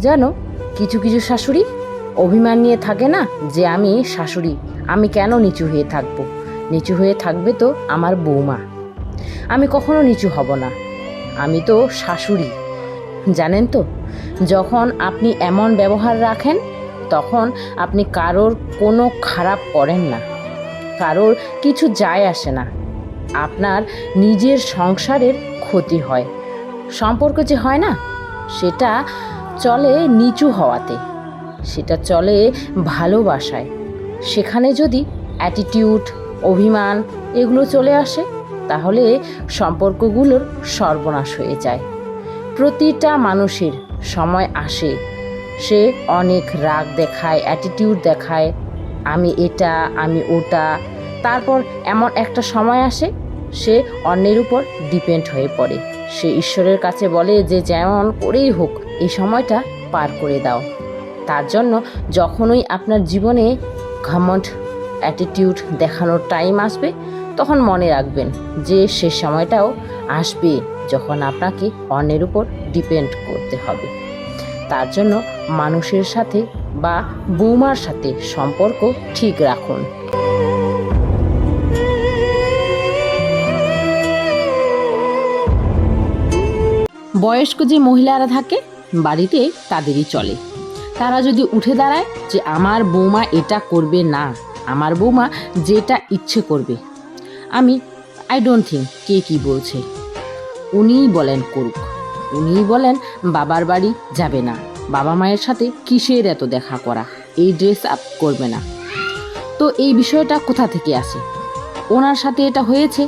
জানো, কিছু কিছু শাশুড়ি অভিমান নিয়ে থাকে না যে আমি শাশুড়ি, আমি কেন নিচু হয়ে থাকব? নিচু হয়ে থাকবে তো আমার বৌমা। আমি কখনো নিচু হব না। আমি তো শাশুড়ি। জানেন তো, যখন আপনি এমন ব্যবহার রাখেন, তখন আপনি কারোর কোনো খারাপ করেন না। কারোর কিছু যায় আসে না। আপনার নিজের সংসারের ক্ষতি হয়। সম্পর্ক যে হয় না, সেটা চলে নিচু হওয়াতে। সেটা চলে ভালোবাসায়। সেখানে যদি অ্যাটিটিউড অভিমান, এগুলো চলে আসে, তাহলে সম্পর্কগুলোর সর্বনাশ হয়ে যায়। প্রতিটা মানুষের সময় আসে। সে অনেক রাগ দেখায় অ্যাটিটিউড দেখায়, আমি এটা, আমি ওটা। তারপর এমন একটা সময় আসে, সে অন্যের উপর ডিপেন্ড হয়ে পড়ে। সে ঈশ্বরের কাছে বলে যে যেমন করেই হোক, এই সময়টা পার করে দাও। তার জন্য যখনই আপনার জীবনে ঘমন্ড অ্যাটিটিউড দেখানোর টাইম আসবে, তখন মনে রাখবেন যে সে সময়টাও আসবে যখন আপনাকে অন্যের উপর ডিপেন্ড করতে হবে। তার জন্য মানুষের সাথে বা বৌমার সাথে সম্পর্ক ঠিক রাখুন। বয়স্ক যে মহিলারা থাকে, বাড়িতে তাদেরই চলে। তারা যদি উঠে দাঁড়ায় যে আমার বৌমা এটা করবে না, আমার বৌমা যেটা ইচ্ছে করবে। আমি আই ডোন্ট থিঙ্ক কে কি বলছে? উনিই বলেন, করুক। উনিই বলেন, বাবার বাড়ি যাবে না। বাবা মায়ের সাথে কিসের এত দেখা করা? এই ড্রেস আপ করবে না। তো এই বিষয়টা কোথা থেকে আসে? ওনার সাথে এটা হয়েছে,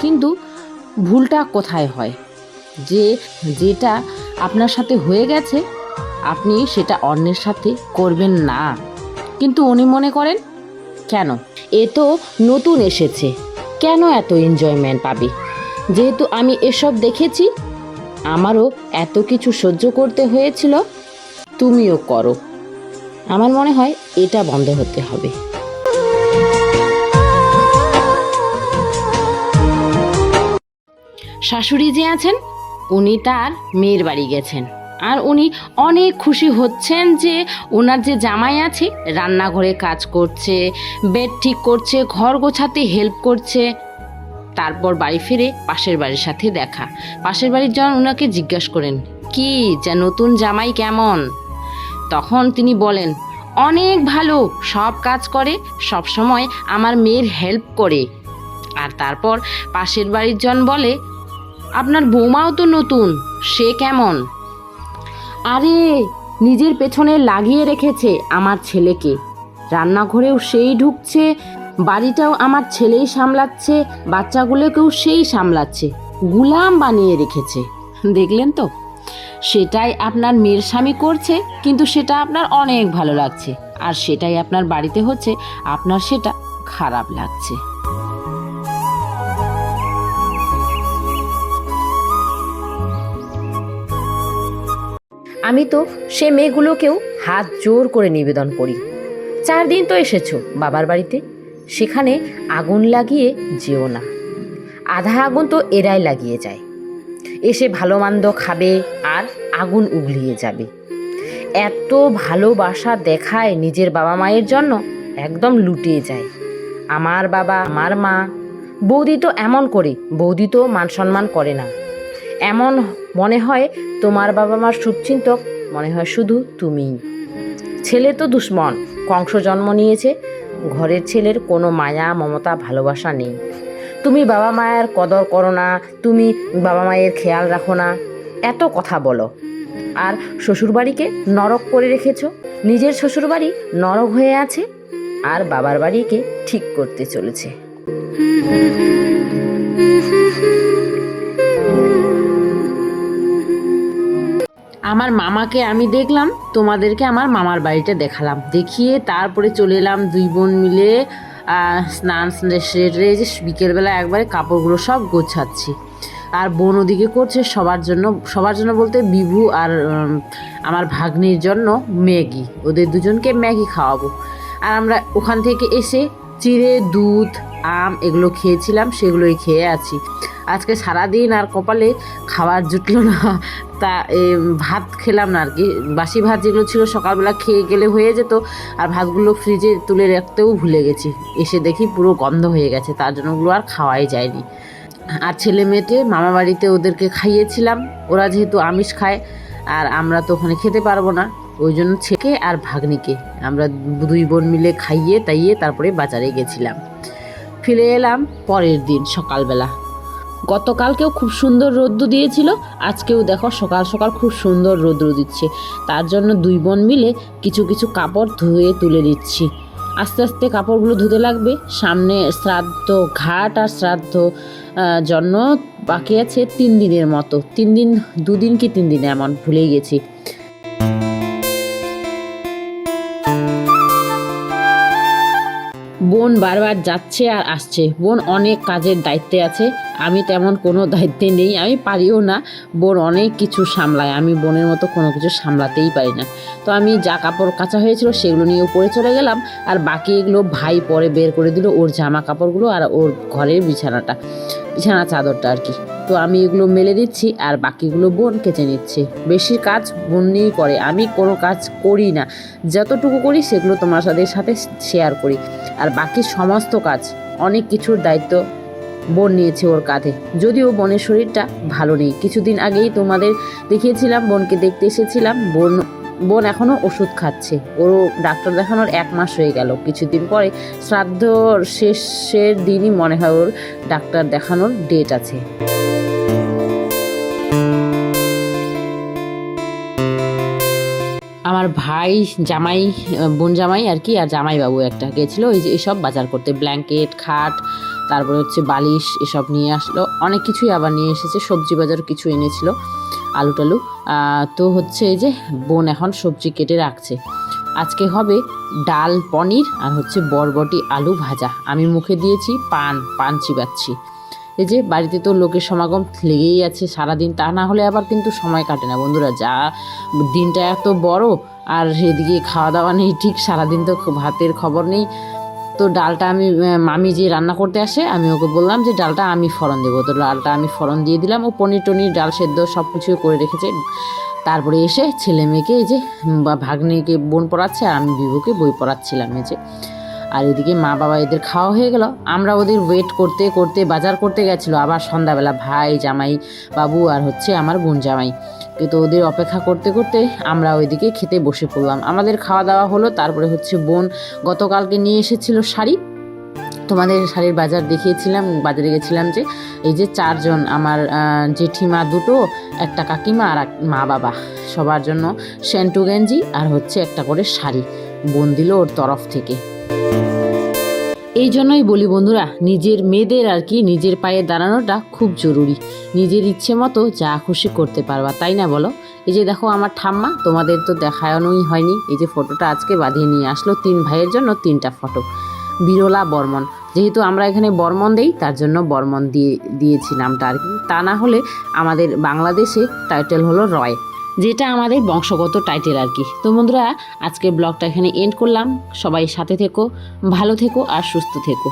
কিন্তু ভুলটা কোথায় হয়? যে, যেটা আপনার সাথে হয়ে গেছে, আপনি সেটা অন্যের সাথে করবেন না। কিন্তু উনি মনে করেন, কেন? এ তো নতুন এসেছে। কেন এত এনজয়মেন্ট পাবে? যেহেতু আমি এসব দেখেছি, আমারও এত কিছু সহ্য করতে হয়েছিল, তুমিও করো। আমার মনে হয় এটা বন্ধ হতে হবে। শাশুড়ি যে আছেন উনি তার মেয়ের বাড়ি গেছেন। আর উনি অনেক খুশি হচ্ছেন যে ওনার যে জামাই আছে, রান্নাঘরে কাজ করছে বেড ঠিক করছে, ঘর গোছাতে হেল্প করছে, তারপর বাড়ি ফিরে পাশের বাড়ির সাথে দেখা। পাশের বাড়ির জন ওনাকে জিজ্ঞাসা করেন, কি যে নতুন জামাই কেমন? তখন তিনি বলেন, অনেক ভালো, সব কাজ করে, সব সময় আমার মেয়ের হেল্প করে। আর তারপর পাশের বাড়ির জন বলে আপনার বৌমাও তো নতুন, সে কেমন? আরে, নিজের পেছনে লাগিয়ে রেখেছে আমার ছেলেকে। রান্নাঘরেও সেই ঢুকছে, বাড়িটাও আমার ছেলেই সামলাচ্ছে, বাচ্চাগুলোকেও সেই সামলাচ্ছে, গুলাম বানিয়ে রেখেছে। দেখলেন তো? সেটাই আপনার মেয়ের স্বামী করছে, কিন্তু সেটা আপনার অনেক ভালো লাগছে, আর সেটাই আপনার বাড়িতে হচ্ছে, আপনার সেটা খারাপ লাগছে। আমি তো সে মেয়েগুলোকেও হাত জোর করে নিবেদন করি। চার দিন তো এসেছ বাবার বাড়িতে, সেখানে আগুন লাগিয়ে যেও না। আধা আগুন তো এরাই লাগিয়ে যায়। এসে ভালো মন্দ খাবে আর আগুন উগলিয়ে যাবে। এত ভালোবাসা দেখায় নিজের বাবা মায়ের জন্য একদম লুটিয়ে যায়। আমার বাবা, আমার মা, বৌদি তো এমন করে, বৌদি তো মান সম্মান করে না। এমন মনে হয় তোমার বাবা মার শুভচিন্তক মনে হয় শুধু তুমিই। ছেলে তো দুশ্মন, কংস জন্ম নিয়েছে, ঘরের ছেলের কোনো মায়া, মমতা, ভালোবাসা নেই। তুমি বাবা মায়ের কদর করো না, তুমি বাবা মায়ের খেয়াল রাখো না। এত কথা বলো। আর শ্বশুরবাড়িকে নরক করে রেখেছো? নিজের শ্বশুরবাড়ি নরক হয়ে আছে? আর বাবার বাড়িকে ঠিক করতে চলেছে। আমার মামাকে আমি দেখলাম, তোমাদেরকে আমার মামার বাড়িতে দেখালাম। দেখিয়ে তারপরে চলে এলাম দুই বোন মিলে স্নান সেরে যে বিকেলবেলা একবারে কাপড়গুলো সব গোছাচ্ছি। আর বোন ওদিকে করছে সবার জন্য সবার জন্য বলতে বিভু আর আমার ভাগ্নির জন্য ম্যাগি। ওদের দুজনকে ম্যাগি খাওয়াবো। আর আমরা ওখান থেকে এসে চিড়ে, দুধ, আম এগুলো খেয়েছিলাম, সেগুলোই খেয়ে আছি। আজকে সারাদিন আর কপালে খাবার জুটলো না। তা ভাত খেলাম না আর কি বাসি ভাত যেগুলো ছিল সকালবেলা খেয়ে গেলে হয়ে যেত, আর ভাতগুলো ফ্রিজে তুলে রাখতেও ভুলে গেছি। এসে দেখি পুরো গন্ধ হয়ে গেছে, তার জন্য ওগুলো আর খাওয়াই যায়নি। আর ছেলে মেয়েকে মামা বাড়িতে ওদেরকে খাইয়েছিলাম। ওরা যেহেতু আমিষ খায়, আর আমরা তো ওখানে খেতে পারব না। ওই জন্য ছেকে আর ভাগ্নিকে আমরা দুই বোন মিলে খাইয়ে, তাইয়ে তারপরে বাজারে গেছিলাম। ফিরে এলাম পরের দিন সকালবেলা। গতকালকেও খুব সুন্দর রৌদ্র দিয়েছিল, আজকেও দেখো সকাল সকাল খুব সুন্দর রৌদ্র দিচ্ছে। তার জন্য দুই বোন মিলে কিছু কিছু কাপড় ধুয়ে তুলে দিচ্ছি আস্তে আস্তে কাপড়গুলো ধুতে লাগবে। সামনে শ্রাদ্ধ ঘাট আর শ্রাদ্ধ জন্য বাকি আছে তিন দিনের মতো। তিন দিন, দুদিন কি তিন দিন এমন ভুলে গেছি। বোন বারবার যাচ্ছে আর আসছে। বোন অনেক কাজের দায়িত্বে আছে। আমি তেমন কোনো দায়িত্বে নেই। আমি পারিও না। বোন অনেক কিছু সামলায়। আমি বোনের মতো কোনো কিছু সামলাতেই পারি না। তো আমি যা কাপড় কাঁচা হয়েছিল সেগুলো নিয়ে উপরে চলে গেলাম আর বাকি এগুলো ভাই পরে বের করে দিল ওর জামা কাপড়গুলো আর ওর ঘরের বিছানাটা। বিছানা চাদরটা আর কি। তো আমি এগুলো মেলে দিচ্ছি আর বাকিগুলো বোন কেচে নিচ্ছে বেশি কাজ বোন নিয়েই করে। আমি কোনো কাজ করি না। যতটুকু করি সেগুলো তোমার সাথে সাথে শেয়ার করি। আর বাকি সমস্ত কাজ, অনেক কিছুর দায়িত্ব বোন নিয়েছে ওর কাঁধে। যদিও বোনের শরীরটা ভালো নেই। কিছুদিন আগেই তোমাদের দেখিয়েছিলাম, বোনকে দেখতে এসেছিলাম। বোন বোন এখনও ওষুধ খাচ্ছে। ওরও ডাক্তার দেখানোর এক মাস হয়ে গেল। কিছুদিন পরে শ্রাদ্ধ শেষের দিনই মনে হয় ওর ডাক্তার দেখানোর ডেট আছে। আমার ভাই, জামাই, বোন জামাই আর কি, আর জামাই বাবু একটা গেছিল, এই যে এসব বাজার করতে। ব্ল্যাঙ্কেট, খাট, তারপরে হচ্ছে বালিশ, এসব নিয়ে আসলো। অনেক কিছুই আবার নিয়ে এসেছে, সবজি বাজার কিছু এনেছিল, আলু টালু। তো হচ্ছে এই যে বোন এখন সবজি কেটে রাখছে। আজকে হবে ডাল পনির আর হচ্ছে বরবটি আলু ভাজা। আমি মুখে দিয়েছি, পান পান চিবাচ্ছি। এই যে বাড়িতে তো লোকের সমাগম লেগেই আছে সারাদিন, তা না হলে আবার কিন্তু সময় কাটে না। বন্ধুরা, যা দিনটা এত বড়, আর এদিকে খাওয়া দাওয়া নেই, ঠিক সারাদিন তো ভাতের খবর নেই। তো ডালটা আমি মামি যে রান্না করতে আসে, আমি ওকে বললাম যে, ডালটা আমি ফোড়ন দেবো। তো ডালটা আমি ফোড়ন দিয়ে দিলাম ও পনির টনির ডাল সেদ্ধ সব কিছু করে রেখেছে। তারপরে এসে ছেলে মেয়েকে এই যে বা ভাগ্নিকে বোন পড়াচ্ছে আর আমি বিভুকে বই পড়াচ্ছিলাম এই যে। আর এদিকে মা বাবা এদের খাওয়া হয়ে গেল। আমরা ওদের ওয়েট করতে করতে, বাজার করতে গেছিল। আবার সন্ধ্যাবেলা ভাই, জামাই বাবু আর হচ্ছে আমার বোন জামাই। কিন্তু ওদের অপেক্ষা করতে করতে আমরা ওইদিকে খেতে বসে পড়লাম। আমাদের খাওয়া দাওয়া হলো, তারপরে হচ্ছে বোন গতকালকে নিয়ে এসেছিল শাড়ি। তোমাদের শাড়ির বাজার দেখিয়েছিলাম, বাজারে গেছিলাম যে এই যে চারজন আমার জেঠিমা দুটো, একটা কাকিমা আর এক মা বাবা। সবার জন্য সেন্টু গেঞ্জি আর হচ্ছে একটা করে শাড়ি। বোন দিল ওর তরফ থেকে। এই জন্যই বলি বন্ধুরা, নিজের মেয়েদের আর কি নিজের পায়ে দাঁড়ানোটা খুব জরুরি। নিজের ইচ্ছে মতো যা খুশি করতে পারবা, তাই না বলো? এই যে দেখো আমার ঠাম্মা, তোমাদের তো দেখানোই হয়নি। এই যে ফটোটা আজকে বাঁধিয়ে নিয়ে আসলো তিন ভাইয়ের জন্য তিনটা ফটো। বিরলা বর্মন, যেহেতু আমরা এখানে বর্মন দেই, তার জন্য বর্মন দিয়ে দিয়েছি নামটা আর কি। তা না হলে আমাদের বাংলাদেশে টাইটেল হলো রয়। যেটা আমাদের বংশগত টাইটেল আর কি। তো বন্ধুরা, আজকের ব্লগটা এখানে এন্ড করলাম। সবাই সাথে থেকো, ভালো থেকো আর সুস্থ থেকো।